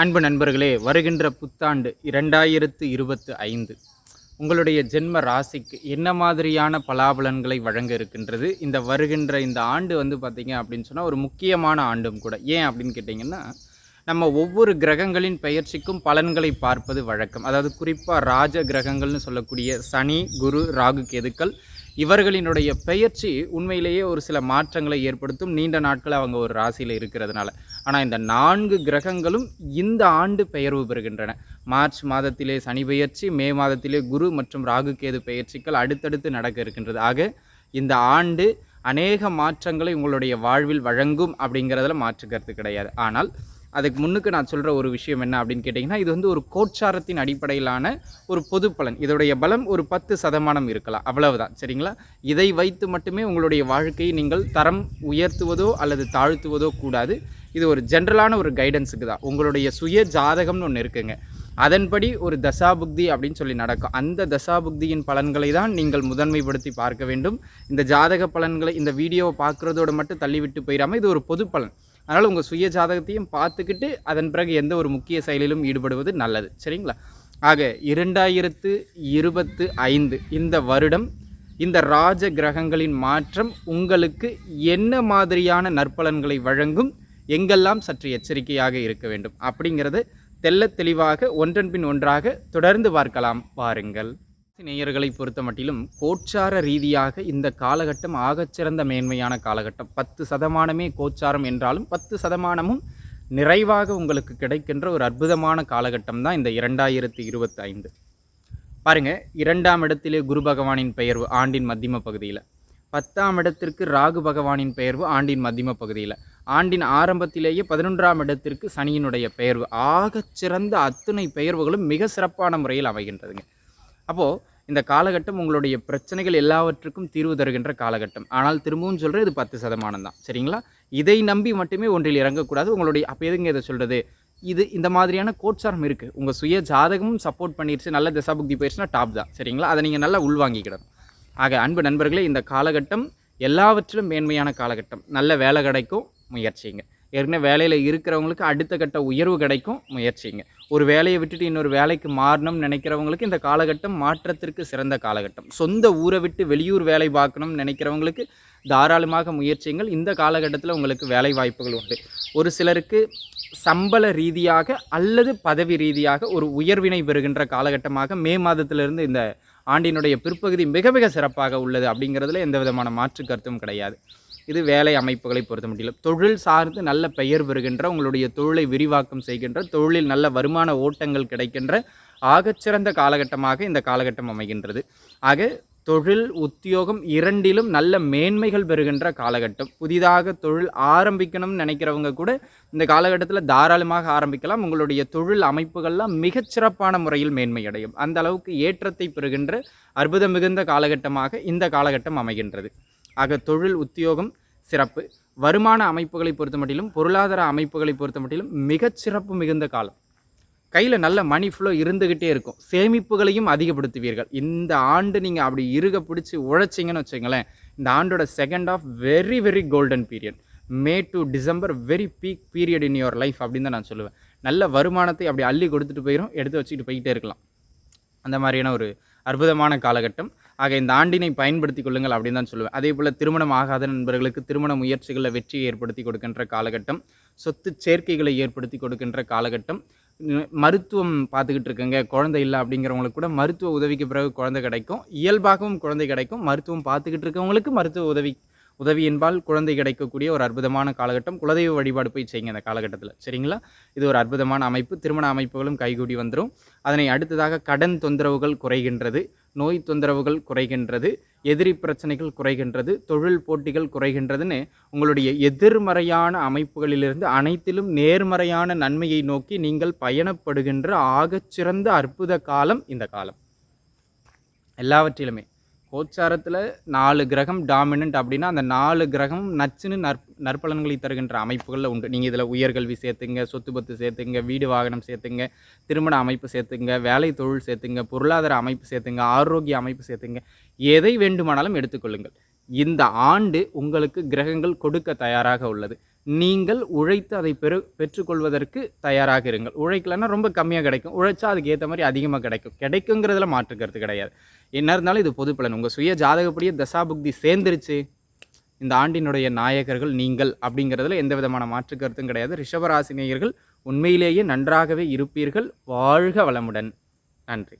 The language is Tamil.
அன்பு நண்பர்களே வருகின்ற புத்தாண்டு இரண்டாயிரத்து இருபத்து ஐந்து. உங்களுடைய ஜென்ம ராசிக்கு என்ன மாதிரியான பலாபலன்களை வழங்க இருக்கின்றது? இந்த வருகின்ற இந்த ஆண்டு வந்து பார்த்திங்க அப்படின்னு சொன்னால் ஒரு முக்கியமான ஆண்டும் கூட. ஏன் அப்படின்னு கேட்டிங்கன்னா நம்ம ஒவ்வொரு கிரகங்களின் பெயர்ச்சிக்கும் பலன்களை பார்ப்பது வழக்கம். அதாவது குறிப்பாக ராஜ கிரகங்கள்னு சொல்லக்கூடிய சனி குரு ராகு கேதுக்கள் இவர்களினுடைய பெயர்ச்சி உண்மையிலேயே ஒரு சில மாற்றங்களை ஏற்படுத்தும். நீண்ட நாட்கள் அவங்க ஒரு ராசியில் இருக்கிறதுனால. ஆனால் இந்த நான்கு கிரகங்களும் இந்த ஆண்டு பெயர்வு பெறுகின்றன. மார்ச் மாதத்திலே சனி பெயர்ச்சி மே மாதத்திலே குரு மற்றும் ராகு கேது பெயர்ச்சிகள் அடுத்தடுத்து நடக்க இருக்கின்றது. ஆக இந்த ஆண்டு அநேக மாற்றங்களை உங்களுடைய வாழ்வில் வழங்கும் அப்படிங்கிறதுல மாற்று கருத்து கிடையாது. ஆனால் அதுக்கு முன்னுக்கு நான் சொல்கிற ஒரு விஷயம் என்ன அப்படின்னு கேட்டிங்கன்னா இது வந்து ஒரு கோட்சாரத்தின் அடிப்படையிலான ஒரு பொது பலன். இதோடைய பலம் ஒரு பத்து சதமானம் இருக்கலாம். அவ்வளவுதான். சரிங்களா? இதை வைத்து மட்டுமே உங்களுடைய வாழ்க்கையை நீங்கள் தரம் உயர்த்துவதோ அல்லது தாழ்த்துவதோ கூடாது. இது ஒரு ஜென்ரலான ஒரு கைடன்ஸுக்கு தான். உங்களுடைய சுய ஜாதகம்னு ஒன்று இருக்குங்க. அதன்படி ஒரு தசாபுக்தி அப்படின்னு சொல்லி நடக்கும். அந்த தசாபுக்தியின் பலன்களை தான் நீங்கள் முதன்மைப்படுத்தி பார்க்க வேண்டும். இந்த ஜாதக பலன்களை இந்த வீடியோவை பார்க்குறதோட மட்டும் தள்ளிவிட்டு போயிடாமல் இது ஒரு பொது பலன். அதனால் உங்கள் சுய ஜாதகத்தையும் பார்த்துக்கிட்டு அதன் பிறகு எந்த ஒரு முக்கிய செயலிலும் ஈடுபடுவது நல்லது. சரிங்களா? ஆக இரண்டாயிரத்து இருபத்து ஐந்து இந்த வருடம் இந்த ராஜ கிரகங்களின் மாற்றம் உங்களுக்கு என்ன மாதிரியான நற்பலன்களை வழங்கும் எங்கெல்லாம் சற்று எச்சரிக்கையாக இருக்க வேண்டும் அப்படிங்கிறது தெள்ளத் தெளிவாக ஒன்றன் பின் ஒன்றாக தொடர்ந்து பார்க்கலாம். பாருங்கள் நேயர்களை பொறுத்த மட்டிலும் கோச்சார ரீதியாக இந்த காலகட்டம் ஆகச்சிறந்த மேன்மையான காலகட்டம். பத்து சதமானமே கோச்சாரம் என்றாலும் பத்து சதமானமும் நிறைவாக உங்களுக்கு கிடைக்கின்ற ஒரு அற்புதமான காலகட்டம் தான் இந்த இரண்டாயிரத்தி இருபத்தி ஐந்து பாருங்க இரண்டாம் இடத்திலே குரு பகவானின் பெயர்வு ஆண்டின் மத்தியம பகுதியில். பத்தாம் இடத்திற்கு ராகு பகவானின் பெயர்வு ஆண்டின் மத்தியம பகுதியில். ஆண்டின் ஆரம்பத்திலேயே பதினொன்றாம் இடத்திற்கு சனியினுடைய பெயர்வு. ஆகச்சிறந்த அத்துணை பெயர்வுகளும் மிக சிறப்பான முறையில் அமைகின்றதுங்க. அப்போது இந்த காலகட்டம் உங்களுடைய பிரச்சனைகள் எல்லாவற்றுக்கும் தீர்வு தருகின்ற காலகட்டம். ஆனால் திரும்பவும் சொல்கிறேன் இது பத்து சதமானம் தான். சரிங்களா? இதை நம்பி மட்டுமே ஒன்றில் இறங்கக்கூடாது. உங்களுடைய அப்போ எதுங்க இதை சொல்கிறது இது இந்த மாதிரியான கோட்சாரம் இருக்குது உங்கள் சுய ஜாதகமும் சப்போர்ட் பண்ணிடுச்சு நல்ல தசாபுக்தி போயிடுச்சுன்னா டாப் தான். சரிங்களா? அதை நீங்கள் நல்லா உள்வாங்கிக்கிடணும் ஆக அன்பு நண்பர்களே இந்த காலகட்டம் எல்லாவற்றிலும் மேன்மையான காலகட்டம். நல்ல வேலை கிடைக்கும். முயற்சிங்க. ஏற்கனவே வேலையில் இருக்கிறவங்களுக்கு அடுத்த கட்ட உயர்வு கிடைக்கும் முயற்சிங்க. ஒரு வேலையை விட்டுட்டு இன்னொரு வேலைக்கு மாறணும்னு நினைக்கிறவங்களுக்கு இந்த காலகட்டம் மாற்றத்திற்கு சிறந்த காலகட்டம். சொந்த ஊரை விட்டு வெளியூர் வேலை பார்க்கணும்னு நினைக்கிறவங்களுக்கு தாராளமாக முயற்சிங்கள் இந்த காலகட்டத்தில் உங்களுக்கு வேலை வாய்ப்புகள் உண்டு. ஒரு சிலருக்கு சம்பள ரீதியாக அல்லது பதவி ரீதியாக ஒரு உயர்வினை பெறுகின்ற காலகட்டமாக மே மாதத்திலிருந்து இந்த ஆண்டினுடைய பிற்பகுதி மிக மிக சிறப்பாக உள்ளது அப்படிங்கிறதுல எந்த விதமான மாற்று கருத்தும் கிடையாது. இது வேலை அமைப்புகளை பொறுத்த மட்டும் தொழில் சார்ந்து நல்ல பெயர் பெறுகின்ற உங்களுடைய தொழிலை விரிவாக்கம் செய்கின்ற தொழிலில் நல்ல வருமான ஓட்டங்கள் கிடைக்கின்ற ஆகச்சிறந்த காலகட்டமாக இந்த காலகட்டம் அமைகின்றது. ஆக தொழில் உத்தியோகம் இரண்டிலும் நல்ல மேன்மைகள் பெறுகின்ற காலகட்டம். புதிதாக தொழில் ஆரம்பிக்கணும்னு நினைக்கிறவங்க கூட இந்த காலகட்டத்தில் தாராளமாக ஆரம்பிக்கலாம். உங்களுடைய தொழில் அமைப்புகள்லாம் மிகச்சிறப்பான முறையில் மேன்மையடையும். அந்த அளவுக்கு ஏற்றத்தை பெறுகின்ற அற்புதம் மிகுந்த காலகட்டமாக இந்த காலகட்டம் அமைகின்றது. ஆக தொழில் உத்தியோகம் சிறப்பு. வருமான அமைப்புகளை பொறுத்த மட்டிலும் பொருளாதார அமைப்புகளை பொறுத்த மட்டிலும் மிகச் சிறப்பு மிகுந்த காலம். கையில் நல்ல மணி ஃப்ளோ இருந்துக்கிட்டே இருக்கும். சேமிப்புகளையும் அதிகப்படுத்துவீர்கள். இந்த ஆண்டு நீங்கள் அப்படி இருக பிடிச்சி உழைச்சிங்கன்னு வச்சுங்களேன் இந்த ஆண்டோட second half very very golden period May to December very peak period in your life அப்படின்னு தான் நான் சொல்லுவேன். நல்ல வருமானத்தை அப்படி அள்ளி கொடுத்துட்டு போயிடும் எடுத்து வச்சுக்கிட்டு போய்கிட்டே இருக்கலாம். அந்த மாதிரியான ஒரு அற்புதமான காலகட்டம். ஆக இந்த ஆண்டினை பயன்படுத்தி கொள்ளுங்கள் அப்படின்னு தான் சொல்லுவேன். அதே போல் திருமணம் ஆகாத நண்பர்களுக்கு திருமண முயற்சிகளில் வெற்றியை ஏற்படுத்தி கொடுக்கின்ற காலகட்டம் சொத்து சேர்க்கைகளை ஏற்படுத்தி கொடுக்கின்ற காலகட்டம். மருத்துவம் பார்த்துக்கிட்டு இருக்கங்க. குழந்தை இல்லை அப்படிங்கிறவங்களுக்கு கூட மருத்துவ உதவிக்கு பிறகு குழந்தை கிடைக்கும். இயல்பாகவும் குழந்தை கிடைக்கும். மருத்துவம் பார்த்துக்கிட்டு இருக்கவங்களுக்கு மருத்துவ உதவி உதவி என்பால் குழந்தை கிடைக்கக்கூடிய ஒரு அற்புதமான காலகட்டம். குலதெய்வ வழிபாடு போய் செய்யுங்க அந்த காலகட்டத்தில். சரிங்களா? இது ஒரு அற்புதமான அமைப்பு. திருமண அமைப்புகளும் கைகூடி வந்துடும் அதனை அடுத்ததாக கடன் தொந்தரவுகள் குறைகின்றது நோய் தொந்தரவுகள் குறைகின்றது எதிரி பிரச்சனைகள் குறைகின்றது தொழில் போட்டிகள் குறைகின்றதுன்னு உங்களுடைய எதிர்மறையான அமைப்புகளிலிருந்து அனைத்திலும் நேர்மறையான நன்மையை நோக்கி நீங்கள் பயணப்படுகின்ற ஆகச்சிறந்த அற்புத காலம் இந்த காலம். எல்லாவற்றிலுமே. கோச்சாரத்தில் நாலு கிரகம் டாமினன்ட் அப்படின்னா அந்த நாலு கிரகம் நச்சுன்னு நற் நற்பலன்களை தருகின்ற அமைப்புகளில் உண்டு. நீங்கள் இதில் உயர்கல்வி சேர்த்துங்க சொத்து பத்து சேர்த்துங்க வீடு வாகனம் சேர்த்துங்க திருமண அமைப்பு சேர்த்துங்க வேலை தொழில் சேர்த்துங்க பொருளாதார அமைப்பு சேர்த்துங்க ஆரோக்கிய அமைப்பு சேர்த்துங்க. எதை வேண்டுமானாலும் எடுத்துக்கொள்ளுங்கள். இந்த ஆண்டு உங்களுக்கு கிரகங்கள் கொடுக்க தயாராக உள்ளது. நீங்கள் உழைத்து அதை பெரு பெற்றுக்கொள்வதற்கு தயாராக இருங்கள். உழைக்கலைன்னா ரொம்ப கம்மியாக கிடைக்கும். உழைச்சா அதுக்கு ஏற்ற மாதிரி அதிகமாக கிடைக்கும். கிடைக்குங்கிறதுல மாற்றுக்கிறது கிடையாது. என்ன இருந்தாலும் இது பொது பலன். உங்கள் சுய ஜாதகப்படியே தசாபுக்தி சேர்ந்துருச்சு. இந்த ஆண்டினுடைய நாயகர்கள் நீங்கள் அப்படிங்கிறதுல எந்த விதமான மாற்று கருத்தும் கிடையாது. ரிஷபராசினியர்கள் உண்மையிலேயே நன்றாகவே இருப்பீர்கள். வாழ்க வளமுடன். நன்றி.